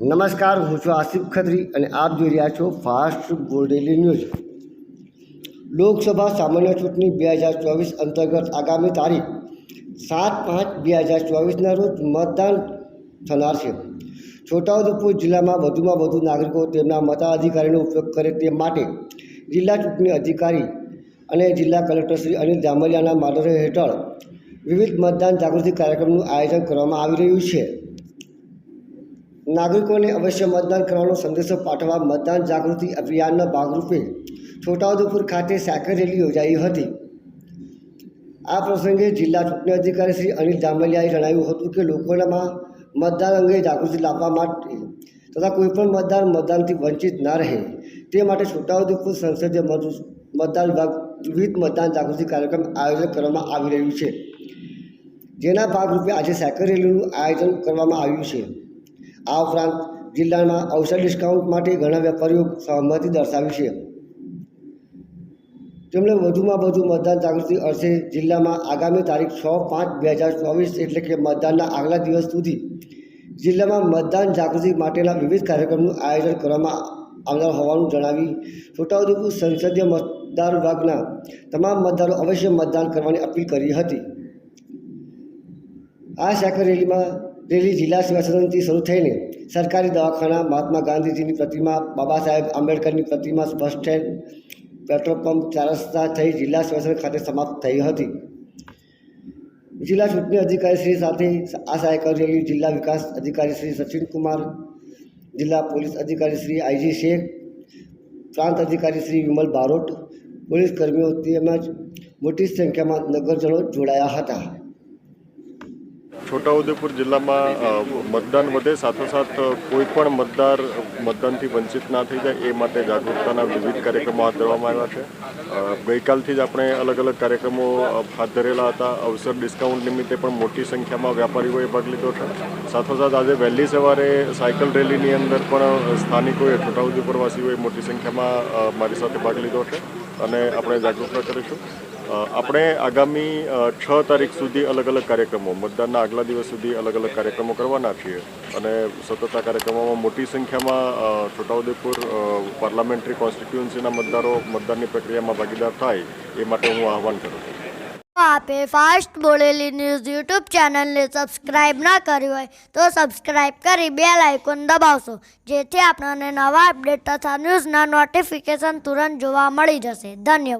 નમસ્કાર, હું છું આસિફ ખત્રી અને આપ જોઈ રહ્યા છો ફાસ્ટ બોર્ડેલી ન્યૂઝ. લોકસભા સામાન્ય ચૂંટણી બે હજાર ચોવીસ અંતર્ગત આગામી તારીખ સાત પાંચ બે હજાર ચોવીસના રોજ મતદાન થનાર છે. છોટાઉદેપુર જિલ્લામાં વધુમાં વધુ નાગરિકો તેમના મતાધિકારીનો ઉપયોગ કરે તે માટે જિલ્લા ચૂંટણી અધિકારી અને જિલ્લા કલેક્ટર શ્રી અનિલ જામલિયાના માર્ગદર્શન હેઠળ વિવિધ મતદાન જાગૃતિ કાર્યક્રમનું આયોજન કરવામાં આવી રહ્યું છે. નાગરિકોને અવશ્ય મતદાન કરવાનો સંદેશો પાઠવવા મતદાન જાગૃતિ અભિયાનના ભાગરૂપે છોટાઉદેપુર ખાતે સાયકલ રેલી યોજાઈ હતી. આ પ્રસંગે જિલ્લા ચૂંટણી અધિકારી શ્રી અનિલ જામલિયાએ જણાવ્યું હતું કે લોકોનામાં મતદાન અંગે જાગૃતિ લાવવા માટે તથા કોઈપણ મતદાર મતદાનથી વંચિત ના રહે તે માટે છોટાઉદેપુર સંસદીય મતદાન વિભાગ વિવિધ મતદાન જાગૃતિ કાર્યક્રમ આયોજન કરવામાં આવી રહ્યું છે. જેના ભાગરૂપે આજે સાયકલ રેલીનું આયોજન કરવામાં આવ્યું છે. આ ઉપરાંત જિલ્લામાં ઔષધ ડિસ્કાઉન્ટ માટે ઘણા વેપારીઓ સહમતિ દર્શાવી છે. તેમણે વધુમાં વધુ મતદાન જાગૃતિ અર્થે જિલ્લામાં આગામી તારીખ છ પાંચ બે હજાર ચોવીસ એટલે કે મતદાનના આગલા દિવસ સુધી જિલ્લામાં મતદાન જાગૃતિ માટેના વિવિધ કાર્યક્રમનું આયોજન કરવામાં આવનાર હોવાનું જણાવી છોટાઉદેપુર સંસદીય મતદાર વિભાગના તમામ મતદારો અવશ્ય મતદાન કરવાની અપીલ કરી હતી. આ સાયકલ રેલીમાં રેલી જિલ્લા સેવા સદનથી શરૂ થઈને સરકારી દવાખાના, મહાત્મા ગાંધીજીની પ્રતિમા, બાબા સાહેબ આંબેડકરની પ્રતિમા, બસ સ્ટેન્ડ, પેટ્રોલ પંપ ચાર રસ્તા થઈ જિલ્લા સેવા સદન ખાતે સમાપ્ત થઈ હતી. જિલ્લા ચૂંટણી અધિકારી શ્રી સાથે આ સાયકલ રેલી જિલ્લા વિકાસ અધિકારી શ્રી સચિન કુમાર જિલ્લા પોલીસ અધિકારી શ્રી આઈજી શેખ, પ્રાંત અધિકારી શ્રી વિમલ બારોટ, પોલીસ કર્મીઓ તેમજ મોટી સંખ્યામાં નગરજનો જોડાયા હતા. છોટાઉદેપુર જિલ્લામાં મતદાન વધે, સાથોસાથ કોઈ પણ મતદાર મતદાનથી વંચિત ના થઈ જાય, એ માટે જાગૃતતાના વિવિધ કાર્યક્રમો હાથ ધરવામાં આવ્યા છે. ગઈકાલથી જ આપણે અલગ અલગ કાર્યક્રમો હાથ ધરેલા હતા. અવસર ડિસ્કાઉન્ટ નિમિત્તે પણ મોટી સંખ્યામાં વ્યાપારીઓએ ભાગ લીધો છે. સાથોસાથ, આજે વહેલી સવારે સાયકલ રેલીની અંદર પણ સ્થાનિકોએ, છોટાઉદેપુરવાસીઓએ મોટી સંખ્યામાં મારી સાથે ભાગ લીધો છે. અને આપણે જાગૃતતા કરીશું. આપણે આગામી છ તારીખ સુધી અલગ અલગ કાર્યક્રમો, મતદાનના આગલા દિવસ સુધી અલગ અલગ કાર્યક્રમો કરવાના છીએ. અને સતત કાર્યક્રમોમાં મોટી સંખ્યામાં છોટાઉદેપુર પાર્લામેન્ટરી કોન્સ્ટિટ્યુન્સીના મતદારો મતદાનની પ્રક્રિયામાં ભાગીદાર થાય, એ માટે હું આહવાન કરું છું. આપે ફાસ્ટ બોલેલી ન્યૂઝ યુટ્યુબ ચેનલને સબસ્ક્રાઇબ ના કરી હોય, તો સબસ્ક્રાઇબ કરી બેલ આઇકોન દબાવશો, જેથી આપણને નવા અપડેટ તથા ન્યૂઝના નોટિફિકેશન તુરંત જોવા મળી જશે. ધન્યવાદ.